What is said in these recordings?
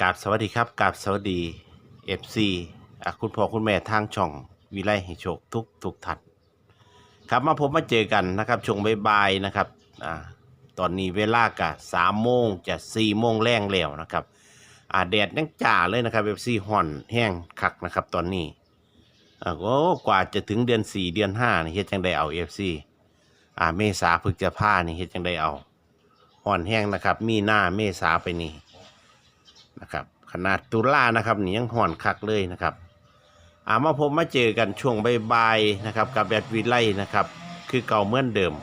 กราบสวัสดีครับกราบสวัสดี FC อะคุณพ่อคุณแม่ทางช่องวิไลให้โชคทุกทุกท่านครับมาพบมาเจอกันนะครับช่วงบ่ายๆนะครับอ่าตอนนี้เวลากะสามโมงจะสี่โมงแรงแล้วนะครับอ่าแดดยังจ่าเลยนะครับ FC ห่อนแห้งคักนะครับตอนนี้อ่าโอ้กว่าจะถึงเดือนสี่เดือนห้านี่เฮ็ดจังได้เอา FC อ่าเมษาพฤษภานี่เฮ็ดจังได้เอาห่อนแห้งนะครับ มีหน้าเมษาไปนี่ นะครับ ขนาดตุลานะครับนี่ยังห่อนคักเลยนะครับอามาพบมาเจอกันช่วงบ่ายๆนะครับกับแบดวิไลนะครับ คือเก่าเหมือนเดิม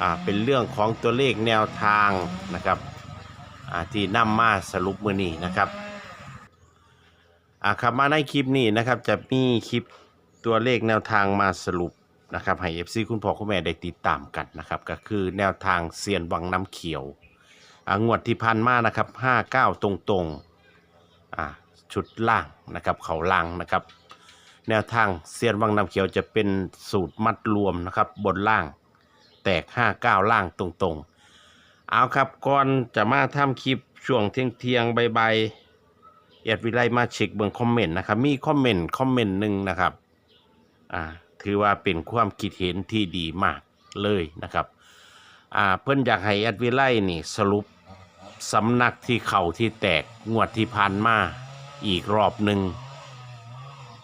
อ่าเป็นเรื่องของตัวเลขแนวทางนะครับอ่าที่นำมาสรุปมือนี้นะครับอ่าครับมาในคลิปนี้นะครับจะมีคลิปตัวเลขแนวทางมาสรุปนะครับให้เอฟซีคุณพ่อคุณแม่ได้ติดตามกันนะครับ ก็คือแนวทางเซียนวังน้ำเขียว งวดที่พันมานะครับห้าเก้าตรงตรงๆอ่าชุดล่างนะครับเขาล่างนะครับ แนวทางเซียนวังน้ำเขียวจะเป็นสูตรมัดรวมนะครับบนล่าง แตกห้าเก้าล่างตรงตรงๆเอาครับก่อนจะมาทำคลิปช่วงเที่ยงเที่ยงๆบ่ายๆเอ็ดวิไลมาเช็คเบิ่งคอมเมนต์นะครับ มีคอมเมนต์คอมเมนต์หนึ่งนะครับอ่าถือว่าเป็นความคิดเห็นที่ดีมากเลยนะครับ อ่าเพิ่นอยากให้แอดวิไลนี่สรุปสำนักที่เข่าที่แตกงวดที่ผ่านมาอีกรอบหนึ่ง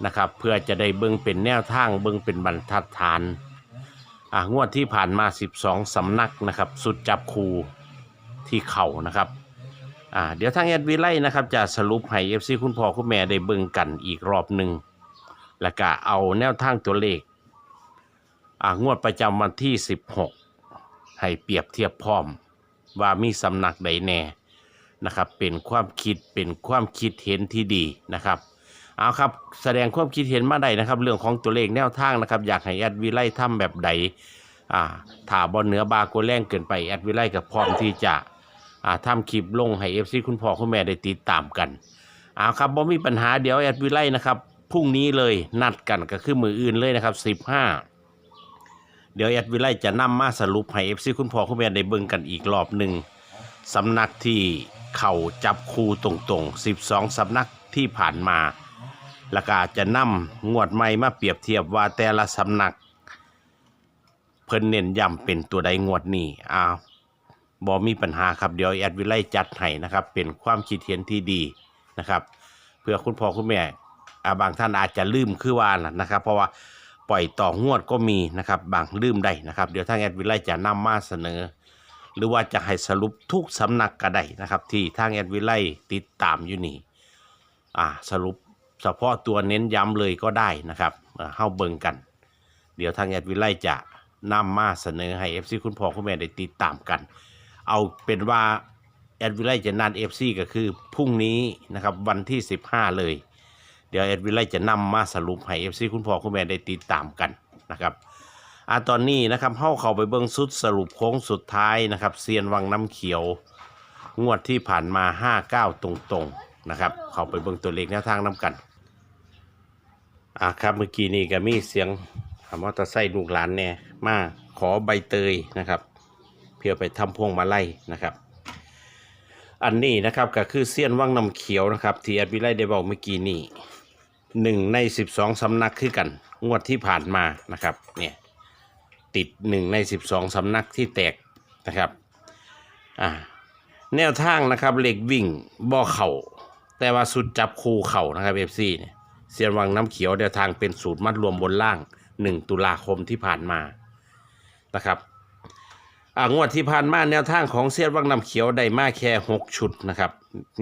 นะครับเพื่อจะได้เบิ่งเป็นแนวทางเบิ่งเป็นบรรทัดฐานอ่างวดที่ผ่านมา 12 สำนักนะครับสุดจับคูที่เข่านะครับอ่าเดี๋ยวทางแอดวิไลนะครับจะสรุปให้ FC คุณพ่อคุณแม่ได้เบิ่งกันอีกรอบหนึ่งแล้วก็เอาแนวทางตัวเลขอ่างวดประจำวันที่ 16 ให้เปรียบเทียบพร้อมว่ามีสำนักใดแน่นะครับ เป็นความคิดเป็นความคิดเห็นที่ดีนะครับเอาครับแสดงความคิดเห็นมาได้นะครับ เรื่องของตัวเลขแนวทางนะครับ อยากให้แอดวิไลทำแบบใดอ่าถ้าบอลเหนือบาโกแรงเกินไปแอดวิไลกับพร้อมที่จะอ่าทำคลิปลงให้เอฟซีคุณพ่อคุณแม่ได้ติดตามกันเอาครับบ่มีปัญหาเดี๋ยวแอดวิไลนะครับพรุ่งนี้เลยนัดกันก็คือมืออื่นเลยนะครับ15 เดี๋ยวแอดวิไลจะนำมาสรุปให้เอฟซีคุณพ่อคุณแม่ได้เบิ่งกันอีกรอบหนึ่งสำนักที่เข่าจับคูตรงๆ 12 สำนักที่ผ่านมาแล้วก็จะนำงวดใหม่มาเปรียบเทียบว่าแต่ละสำนัก เพิ่นเน้นย้ำเป็นตัวใดงวดนี้อ้าวบอมีปัญหาครับเดี๋ยวแอดวิไลจัดให้นะครับ เป็นความคิดเห็นที่ดีนะครับ เพื่อคุณพ่อคุณแม่อ่าบางท่านอาจจะลืมคือว่านนะครับ เพราะว่า ปล่อยต่องวดก็มีนะครับบางลืมได้นะครับ เดี๋ยวทางแอดวิไลจะนำมาเสนอ หรือว่าจะให้สรุปทุกสำนักก็ได้นะครับ ที่ทางแอดวิไลติดตามอยู่นี่อ่าสรุปเฉพาะตัวเน้นย้ำเลยก็ได้นะครับเข้าเบิงกัน เดี๋ยวทางแอดวิไลจะนำมาเสนอให้ FC คุณพ่อคุณแม่ได้ติดตามกัน เอาเป็นว่าแอดวิไลจะนัด FC ก็คือพรุ่งนี้นะครับวันที่ 15 เลย เดี๋ยวแอดวิไลจะนำมาสรุปให้ FC คุณพ่อคุณแม่ได้ติดตามกันนะครับอ่าตอนนี้นะครับเข้าเข้าไปเบิ้งสุดสรุปโค้งสุดท้ายนะครับเซียนวังน้ำเขียว งวดที่ผ่านมา 59 ตรงๆนะครับเข้าไปเบิ้งตัวเลขแนวทางน้ำกันอ่าครับเมื่อกี้นี่ก็มีเสียงมอเตอร์ไซค์ลูกหลานเนี่ยมาขอใบเตยนะครับ เพื่อไปทำพวงมาลัยนะครับ อันนี้นะครับก็คือเซียนวังน้ำเขียวนะครับ ที่แอดวิไลได้บอกเมื่อกี้นี่ หนึ่งในสิบสองสำนักคือกัน งวดที่ผ่านมานะครับเนี่ยติดหนึ่งในสิบสองสำนักที่แตกนะครับอ่าแนวทางนะครับเหล็กวิ่งบ่อเข่าแต่ว่าสุดจับคูเข่านะครับเอฟซีเนี่ยเซียนวังน้ำเขียวแนวทางเป็นสูตรมัดรวมบนล่างหนึ่งตุลาคมที่ผ่านมานะครับอ่างวดที่ผ่านมาแนวทางของเสียนวังน้ำเขียวได้มาแค่หกชุดนะครับ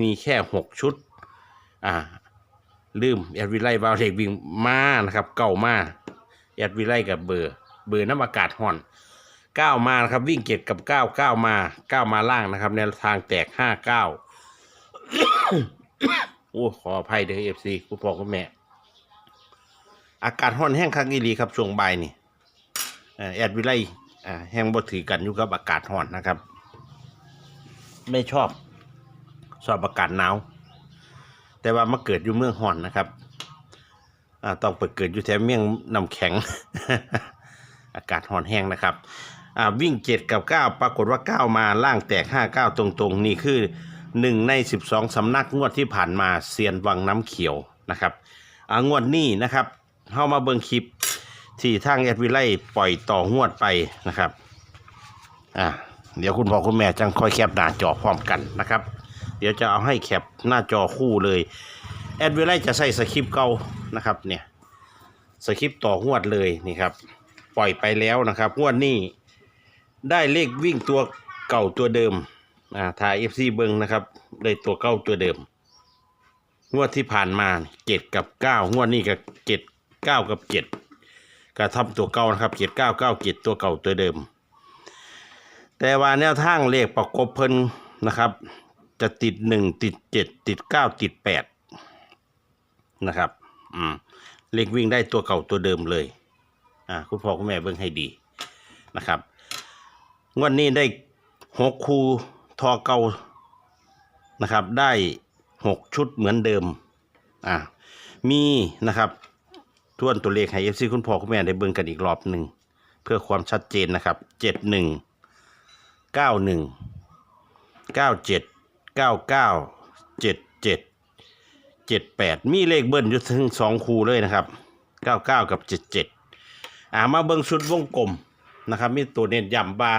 มีแค่หกชุดอ่า ลืมแอดวิไลวาเลกวิ่งมานะครับเก่ามาแอดวิไลกับเบอร์ เบอร์น้ำอากาศห่อนเก้ามานะครับ วิ่งเจ็ดกับเก้าเก้ามาเก้ามาล่างนะครับแนวทางแตกห้าเก้าโอ้ขออภัยเด้อเอฟซีคุณพ่อคุณแม่ อากาศห่อนแห้งคักอีหลีครับช่วงบ่ายนี่แอดวิไล่แห้งบ่ถือกันอยู่กับอากาศร้อนนะครับ ไม่ชอบ ชอบอากาศหนาว แต่ว่ามาเกิดอยู่เมืองร้อนนะครับอ่าต้องไปเกิดอยู่แถวเมืองน้ำแข็ง อากาศร้อนแห้งนะครับอ่าวิ่งเจ็ดกับเก้าปรากฏว่าเก้ามาล่างแตกห้าเก้าตรงๆ นี่คือหนึ่งใน12สำนักงวดที่ผ่านมาเซียนวังน้ำเขียวนะครับอ่างวดนี้นะครับเข้ามาเบิ่งคลิปที่ทางแอดวิไลปล่อยต่องวดไปนะครับอ่าเดี๋ยวคุณพ่อคุณแม่จังค่อยแคปหน้าจอพร้อมกันนะครับ เดี๋ยวจะเอาให้แคปหน้าจอคู่เลยแอดวิไลจะใส่สคริปต์เก่านะครับเนี่ยสคริปต์ต่องวดเลยนี่ครับปล่อยไปแล้วนะครับงวดนี้ได้เลขวิ่งตัวเก่าตัวเดิมอ่าถ่ายเอฟซีเบิงนะครับได้ตัวเก้าตัวเดิม งวดที่ผ่านมาเจ็ดกับเก้างวดนี้กับเจ็ดเก้ากับเจ็ดก็ทำตัวเก้านะครับเจ็ดเก้าเก้าเจ็ดตัวเก่าตัวเดิม แต่ว่าแนวทางเลขประกบเพิ่นนะครับ จะติดหนึ่งติดเจ็ดติดเก้าติดแปดนะครับ อืมเลขวิ่งได้ตัวเก่าตัวเดิมเลย อ่า คุณพ่อคุณแม่เบิ่งให้ดีนะครับงวดนี้ได้หกคูทอเก่านะครับ ได้หกชุดเหมือนเดิม อ่า มีนะครับทวนตัวเลขให้เอฟซีคุณพ่อคุณแม่ได้เบิ่งกันอีกรอบหนึ่งเพื่อความชัดเจนนะครับเจ็ดหนึ่งเก้าหนึ่งเก้าเจ็ด เก้าเก้าเจ็ดเจ็ดเจ็ดแปดมีเลขเบิ้ลอยู่ถึงสองคูเลยนะครับเก้าเก้ากับเจ็ดเจ็ดอ่ามาเบิ่งชุดวงกลมนะครับ มีตัวเน้นย้ำบา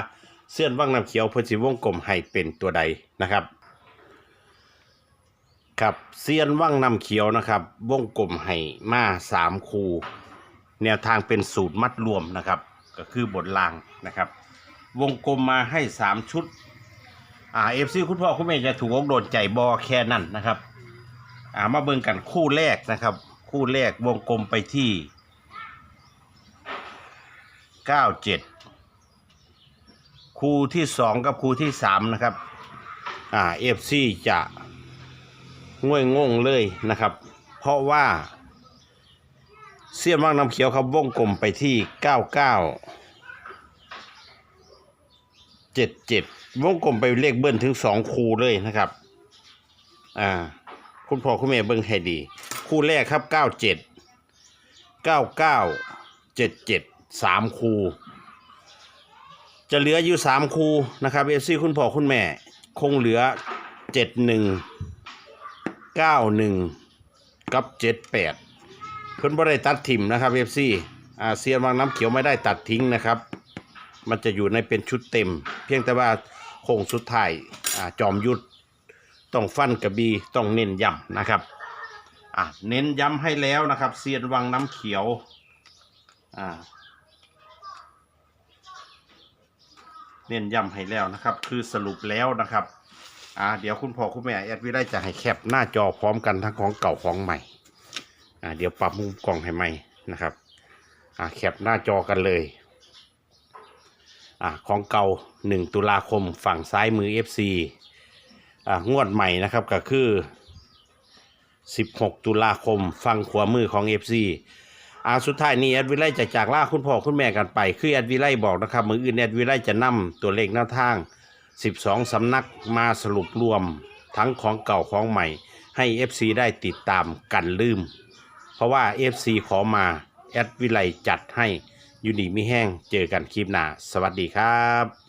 เสื้อนว่างน้ำเขียวเพื่อสิวงกลมให้เป็นตัวใดนะครับครับเสี้ยนว่างน้ำเขียวนะครับ วงกลมให้มาสามคูแนวทางเป็นสูตรมัดรวมนะครับ ก็คือบทลางนะครับ วงกลมมาให้สามชุด อ่าเอฟซีคุณพ่อคุณแม่จะถูกอกโดนใจบอแค่นั้นนะครับอ่ามาเบิ่งกันคู่แรกนะครับ คู่แรกวงกลมไปที่เก้าเจ็ดคู่ที่สองกับคู่ที่สามนะครับอ่าเอฟซีจะง่วยงงเลยนะครับ เพราะว่าเสี้ยนว่างน้ำเขียวครับวงกลมไปที่เก้าเก้าเจ็ดเจ็ด วงกลมไปเลขเบิ้ลถึงสองคู่เลยนะครับ อ่า คุณพ่อคุณแม่เบิ้งให้ดี คู่แรกครับเก้าเจ็ดเก้าเก้าเจ็ดเจ็ดสามคู่ จะเหลืออยู่สามคูนะครับเอฟซีคุณพ่อคุณแม่ คงเหลือเจ็ดหนึ่งเก้าหนึ่งกับเจ็ดแปดเพิ่นบ่ได้ตัดถิ่มนะครับเอฟซีอาเซียนวางน้ำเขียวไม่ได้ตัดทิ้งนะครับ มันจะอยู่ในเป็นชุดเต็ม เพียงแต่ว่า ค้งสุดท้ายอ่าจอมยุทธต้องฟันกระบีต้องเน้นย้ำนะครับอ่าเน้นย้ำให้แล้วนะครับเซียนวังน้ำเขียวอ่าเน้นย้ำให้แล้วนะครับ คือสรุปแล้วนะครับอ่าเดี๋ยวคุณพ่อคุณแม่แอดวิได้จะให้แคปหน้าจอพร้อมกันทั้งของเก่าของใหม่อ่าเดี๋ยวปรับมุมกล้องให้ใหม่นะครับอ่าแคปหน้าจอกันเลย อ่าของเก่าหนึ่งตุลาคมฝั่งซ้ายมือ FC อ่างวดใหม่นะครับก็คือ 16 ตุลาคมฝั่งขวามือของ FC อาสุดท้ายนี้แอดวิไลจะจากล่าคุณพ่อคุณแม่กันไป คือแอดวิไลบอกนะครับ มืออื่นแอดวิไลจะนำตัวเลขหน้าทาง 12สำนักมาสรุปรวม ทั้งของเก่าของใหม่ ให้ FC ได้ติดตามกันลืม เพราะว่า FC ขอมาแอดวิไลจัดให้ อยูนีไม่แห้งเจอกันคลิปหน้า สวัสดีครับ